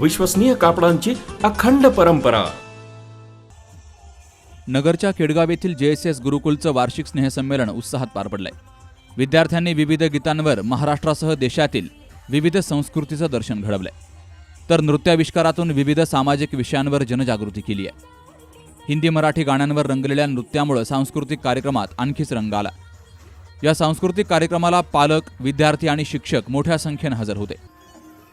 विश्वसनीय कापडांची अखंड परंपरा. नगरच्या केडगाव येथील जेएसएस एस गुरुकुलचं वार्षिक स्नेहसंमेलन उत्साहात पार पडलंय. विद्यार्थ्यांनी विविध गीतांवर महाराष्ट्रासह देशातील विविध संस्कृतीचं दर्शन घडवलंय. तर नृत्याविष्कारातून विविध सामाजिक विषयांवर जनजागृती केली आहे. हिंदी मराठी गाण्यांवर रंगलेल्या नृत्यामुळे सांस्कृतिक कार्यक्रमात आणखीच रंग आला. या सांस्कृतिक कार्यक्रमाला पालक विद्यार्थी आणि शिक्षक मोठ्या संख्येनं हजर होते.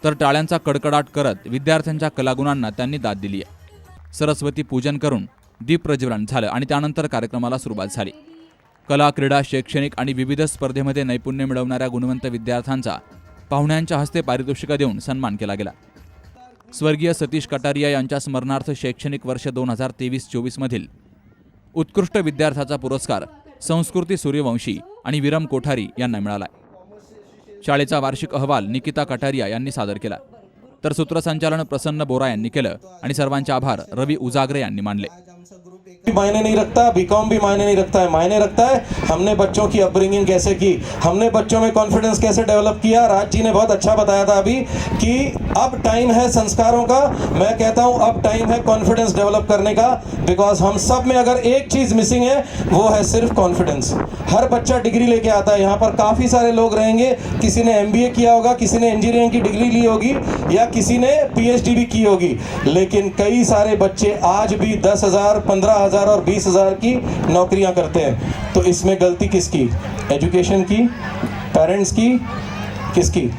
तर टाळ्यांचा कडकडाट करत विद्यार्थ्यांच्या कलागुणांना त्यांनी दाद दिली आहे. सरस्वती पूजन करून दीप प्रज्वलन झालं आणि त्यानंतर कार्यक्रमाला सुरुवात झाली. कला क्रीडा शैक्षणिक आणि विविध स्पर्धेमध्ये नैपुण्य मिळवणाऱ्या गुणवंत विद्यार्थ्यांचा पाहुण्यांच्या हस्ते पारितोषिकं देऊन सन्मान केला गेला. स्वर्गीय सतीश कटारिया यांच्या स्मरणार्थ शैक्षणिक वर्ष दोन हजार तेवीस चोवीसमधील उत्कृष्ट विद्यार्थ्याचा पुरस्कार संस्कृती सूर्यवंशी आणि विरम कोठारी यांना मिळाला शाळेचा वार्षिक अहवाल निकिता कटारिया यांनी सादर केला. तर सूत्रसंचालन प्रसन्न बोरा यांनी केलं आणि सर्वांचे आभार रवी उजागरे यांनी मानले. मायने नहीं रखता बीकॉम भी मायने नहीं रखता है। मायने रखता है हमने बच्चों की अपब्रिंगिंग कैसे की? हमने बच्चों में कॉन्फिडेंस कैसे डेवलप किया? राज जी ने बहुत अच्छा बताया था अभी कि अब टाइम है संस्कारों का। मैं कहता हूँ, अब टाइम है कॉन्फिडेंस डेवलप करने का बिकॉज़ हम सब में अगर एक चीज़ मिसिंग है, वो है सिर्फ़ कॉन्फिडेंस हर बच्चा डिग्री लेके आता है, यहाँ पर काफ़ी सारे लोग रहेंगे। किसी ने एमबीए किया होगा, किसी ने इंजीनियरिंग की डिग्री ली होगी, या किसी ने पीएचडी भी की होगी। लेकिन कई सारे बच्चे आज भी दस हज़ार, पंद्रह हज़ार और बीस हज़ार की नौकरियाँ करते हैं। तो इसमें गलती किसकी? एजुकेशन की? पेरेंट्स की? किसकी?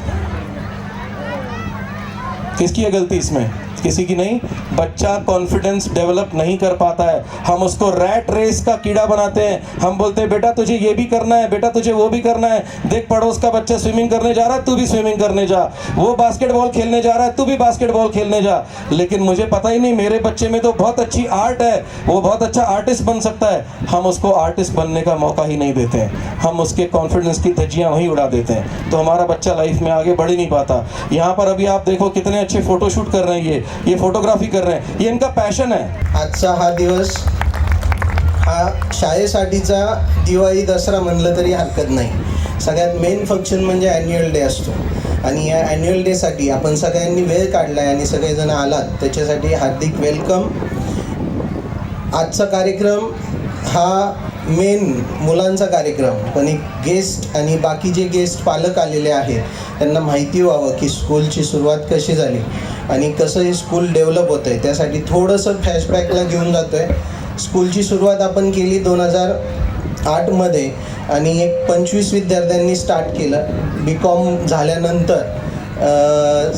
किसकी है गलती इसमें? किसी की नहीं, बच्चा कॉन्फिडेंस डेवलप नहीं कर पाता है। हम उसको रैट रेस का कीड़ा बनाते हैं। हम बोलते हैं, बेटा, तुझे ये भी करना है, बेटा, तुझे वो भी करना है। देख, पड़ोस का बच्चा स्विमिंग करने जा रहा है, तू भी स्विमिंग करने जा। वो बास्केटबॉल खेलने जा रहा है, तू भी बास्केटबॉल खेलने जा। लेकिन मुझे पता ही नहीं, मेरे बच्चे में तो बहुत अच्छी आर्ट है। वो बहुत अच्छा आर्टिस्ट बन सकता है। हम उसको आर्टिस्ट बनने का मौका ही नहीं देते हैं। हम उसके कॉन्फिडेंस की धज्जियाँ वहीं उड़ा देते हैं। तो हमारा बच्चा लाइफ में आगे बढ़ ही नहीं पाता। यहाँ पर अभी आप देखो कितने अच्छे फोटोशूट कर रहे हैं ये। ये फोटोग्राफी कर रहे हैं। ये इनका पॅशन आहे आजचा हा दिवस हा शाळेसाठीचा दिवाळी दसरा म्हणलं तरी हरकत नाही. सगळ्यात मेन फंक्शन म्हणजे ॲन्युअल डे असतो. आणि या ॲन्युअल डेसाठी आपण सगळ्यांनी वेळ काढला आहे आणि सगळेजण आलात त्याच्यासाठी हार्दिक वेलकम आजचा कार्यक्रम हा मेन मुलांचा कार्यक्रम पण एक गेस्ट आणि बाकी जे गेस्ट पालक आलेले आहेत त्यांना माहिती व्हावं की स्कूलची सुरुवात कशी झाली. आणि कसं हे स्कूल डेव्हलप होतं आहे त्यासाठी थोडंसं फ्लॅशबॅकला घेऊन जातो आहे स्कूलची सुरुवात आपण केली दोन हजार आठमध्ये आणि एक पंचवीस विद्यार्थ्यांनी स्टार्ट केलं. बी कॉम झाल्यानंतर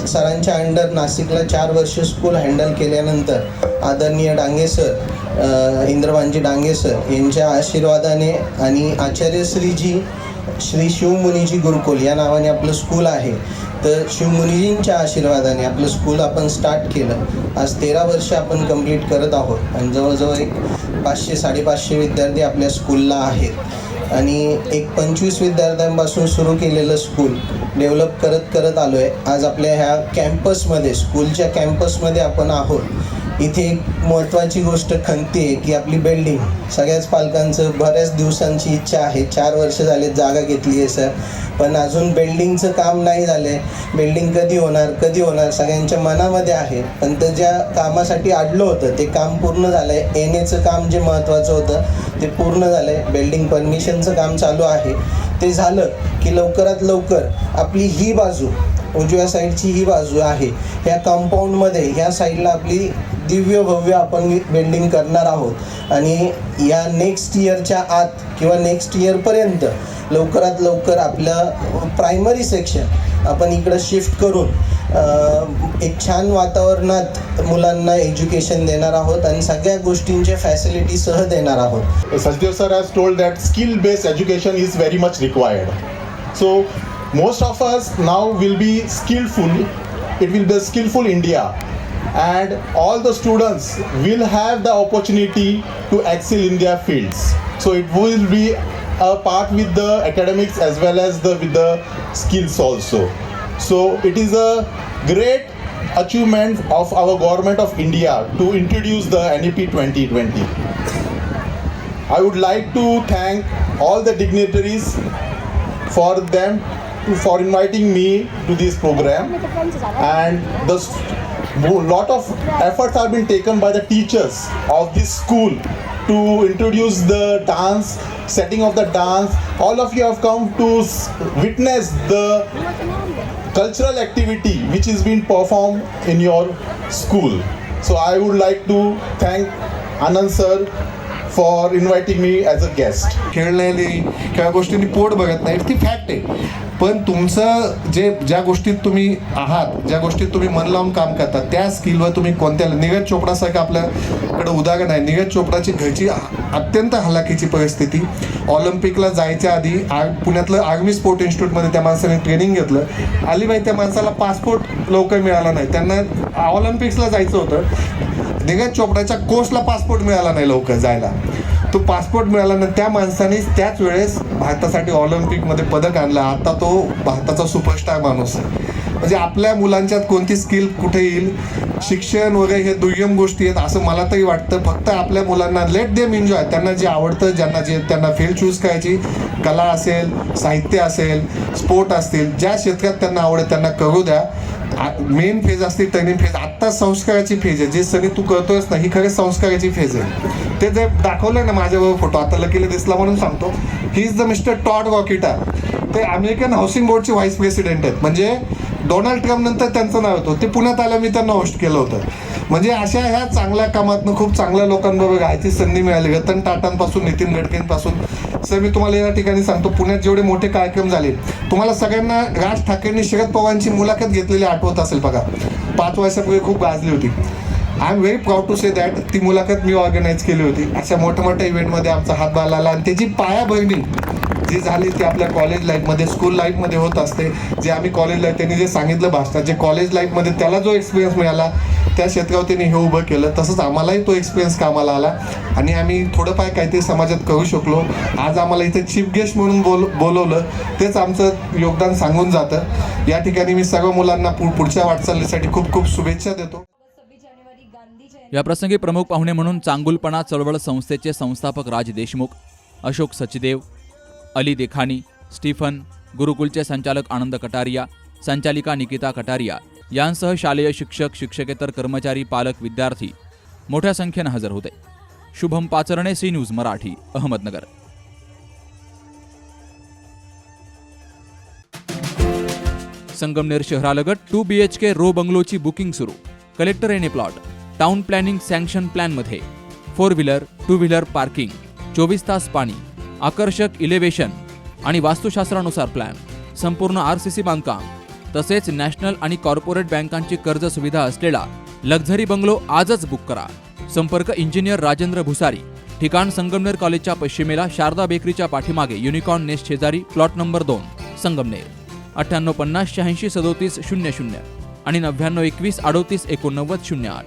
सरांच्या अंडर नाशिकला चार वर्ष स्कूल हँडल केल्यानंतर आदरणीय डांगे सर अ, इंद्रवांजी डांगे सर यांच्या आशीर्वादाने आणि आचार्य श्रीजी श्री शिवमुनीजी गुरुकुल या नावाने आपलं स्कूल आहे. तर शिवमुनीजींच्या आशीर्वादाने आपलं स्कूल आपण स्टार्ट केलं. आज तेरा वर्ष आपण कंप्लीट करत आहोत आणि जवळजवळ एक पाचशे साडेपाचशे विद्यार्थी आपल्या स्कूलला आहेत. आणि एक पंचवीस विद्यार्थ्यांपासून सुरू केलेलं स्कूल डेव्हलप करत करत आलो आहे आज आपल्या ह्या कॅम्पसमध्ये स्कूलच्या कॅम्पसमध्ये आपण आहोत. इथे एक महत्त्वाची गोष्ट खंती आहे की आपली बिल्डिंग सगळ्याच पालकांचं बऱ्याच दिवसांची इच्छा आहे. चार वर्ष झाले जागा घेतली आहे सर पण अजून बिल्डिंगचं काम नाही झालं आहे बिल्डिंग कधी होणार कधी होणार सगळ्यांच्या मनामध्ये आहे. पण ते ज्या कामासाठी अडलं होतं ते काम पूर्ण झालं आहे एन एचं काम जे महत्त्वाचं होतं ते पूर्ण झालं आहे बिल्डिंग परमिशनचं काम चालू आहे. ते झालं की लवकरात लवकर आपली ही बाजू उजव्या साईडची ही बाजू आहे. ह्या कंपाऊंडमध्ये ह्या साईडला आपली दिव्य भव्य आपण बेंडिंग करणार आहोत. आणि या नेक्स्ट इयरच्या आत किंवा नेक्स्ट इयरपर्यंत लवकरात लवकर आपलं प्रायमरी सेक्शन आपण इकडं शिफ्ट करून एक छान वातावरणात मुलांना एज्युकेशन देणार आहोत आणि सगळ्या गोष्टींच्या फॅसिलिटीसह देणार आहोत. Sachdev sir has told that skill based education is very much required so most of us now will be skillful it will be skillful India and all the students will have the opportunity to excel in their fields. So it will be a part with the academics as well as the with the skills also. So it is a great achievement of our government of India to introduce the NEP 2020. I would like to thank all the dignitaries for them for inviting me to this program and the s- lot of efforts have been taken by the teachers of this school to introduce the dance setting of the dance. All of you have come to witness the cultural activity which is being performed in your school. So i would like to thank anand sir for inviting me as a guest खेळलेली किंवा गोष्टींनी पोट बघत नाही. ती fact आहे. पण तुमचं जे ज्या गोष्टीत तुम्ही आहात ज्या गोष्टीत तुम्ही मन लावून काम करता त्या स्किलवर तुम्ही कोणत्या नीरज चोपडासारखं आपल्याकडे उदाहरण आहे. नीरज चोपडाची घरची अत्यंत हलाखीची परिस्थिती. ऑलिम्पिकला जायच्या आधी आ पुण्यातलं आर्मी स्पोर्ट इन्स्टिट्यूटमध्ये त्या माणसाने ट्रेनिंग घेतलं. अलीबाई त्या माणसाला पासपोर्ट लवकर मिळाला नाही. त्यांना ऑलिम्पिक्सला जायचं होतं. नीरज चोपडाच्या कोर्सला पासपोर्ट मिळाला नाही लवकर जायला. तो पासपोर्ट मिळाला ना त्या माणसाने त्याच वेळेस भारतासाठी ऑलिम्पिकमध्ये पदक आणलं. आता तो भारताचा सुपरस्टार माणूस आहे. म्हणजे आपल्या मुलांच्यात कोणती स्किल कुठे येईल? शिक्षण वगैरे हे दुय्यम गोष्टी आहेत असं मला तरी वाटतं. फक्त आपल्या मुलांना लेट देम एन्जॉय त्यांना जे आवडतं ज्यांना जे त्यांना फील्ड चूज करायची कला असेल साहित्य असेल स्पोर्ट असतील ज्या क्षेत्रात त्यांना आवडेल त्यांना करू द्या. मेन फेज असते टर्निंग फेज आत्ता संस्काराची फेज आहे. जे सगळी तू करतोयस ना ही खरंच संस्काराची फेज आहे. ते जे दाखवलंय ना माझ्याबरोबर फोटो आता लकीला दिसला म्हणून सांगतो. He is the mister Todd वॉकिटा ते अमेरिकन हाऊसिंग बोर्डचे व्हाईस प्रेसिडेंट आहेत. म्हणजे डोनाल्ड ट्रम्प नंतर त्यांचं नाव होतं. ते पुण्यात आलं मी त्यांना होस्ट केलं होतं. म्हणजे अशा ह्या चांगल्या कामातनं खूप चांगल्या लोकांबरोबर राहायची संधी मिळाली. रतन टाटांपासून नितीन गडकरींपासून. सर मी तुम्हाला या ठिकाणी सांगतो पुण्यात जेवढे मोठे कार्यक्रम झाले तुम्हाला सगळ्यांना राज ठाकरेंनी शरद पवारांची मुलाखत घेतलेली आठवत असेल बघा. पाच वर्षापूर्वी खूप गाजली होती. I am very proud to say that ती मुलाखत मी ऑर्गनाईज केली होती. अशा मोठ्या मोठ्या इव्हेंटमध्ये आमचा हातभार लागला आणि त्याची पायाभरणी जी झाली ती आपल्या कॉलेज लाईफमध्ये स्कूल लाईफमध्ये होत असते. जे आम्ही कॉलेज लाईफ त्यांनी जे सांगितलं भाषणात जे कॉलेज लाईफमध्ये त्याला जो एक्सपिरियन्स मिळाला त्या शेतगावतीने हे उभं केलं. तसंच आम्हालाही तो एक्सपिरियन्स कामाला आला. आणि आम्ही थोडंफार काहीतरी समाजात करू शकलो. आज आम्हाला इथे चीफ गेस्ट म्हणून बोल बोलवलं. तेच आमचं योगदान सांगून जातं. या ठिकाणी मी सर्व मुलांना पु पुढच्या वाटचालीसाठी खूप खूप शुभेच्छा देतो. या प्रसंगी प्रमुख पाहुणे म्हणून चांगुलपणा चळवळ संस्थेचे संस्थापक राज देशमुख अशोक सचदेव अली देखानी स्टीफन गुरुकुलचे संचालक आनंद कटारिया संचालिका निकिता कटारिया यांसह शालेय शिक्षक शिक्षकेतर कर्मचारी पालक विद्यार्थी मोठ्या संख्येनं हजर होते. Shubham Pacharne C news Marathi Ahmednagar. Sangamner शहरालगत two B H K row बंगलोची booking सुरू. Collector N A plot. Town planning sanction प्लॅनमध्ये. Four wheeler two wheeler parking चोवीस तास पाणी आकर्षक इलेव्हेशन आणि वास्तुशास्त्रानुसार प्लॅन. संपूर्ण आर सी सी बांधकाम तसेच नॅशनल आणि कॉर्पोरेट बँकांची कर्ज सुविधा असलेला लक्झरी बंगलो आजच बुक करा. संपर्क इंजिनियर राजेंद्र भुसारी. ठिकाण संगमनेर कॉलेजच्या पश्चिमेला शारदा बेकरीच्या पाठीमागे युनिकॉर्न नेस्ट शेजारी प्लॉट नंबर दोन संगमनेर. अठ्ठ्याण्णव पन्नास शहाऐंशी सदोतीस शून्य शून्य आणि नव्याण्णव एकवीस अडोतीस एकोणनव्वद शून्य आठ.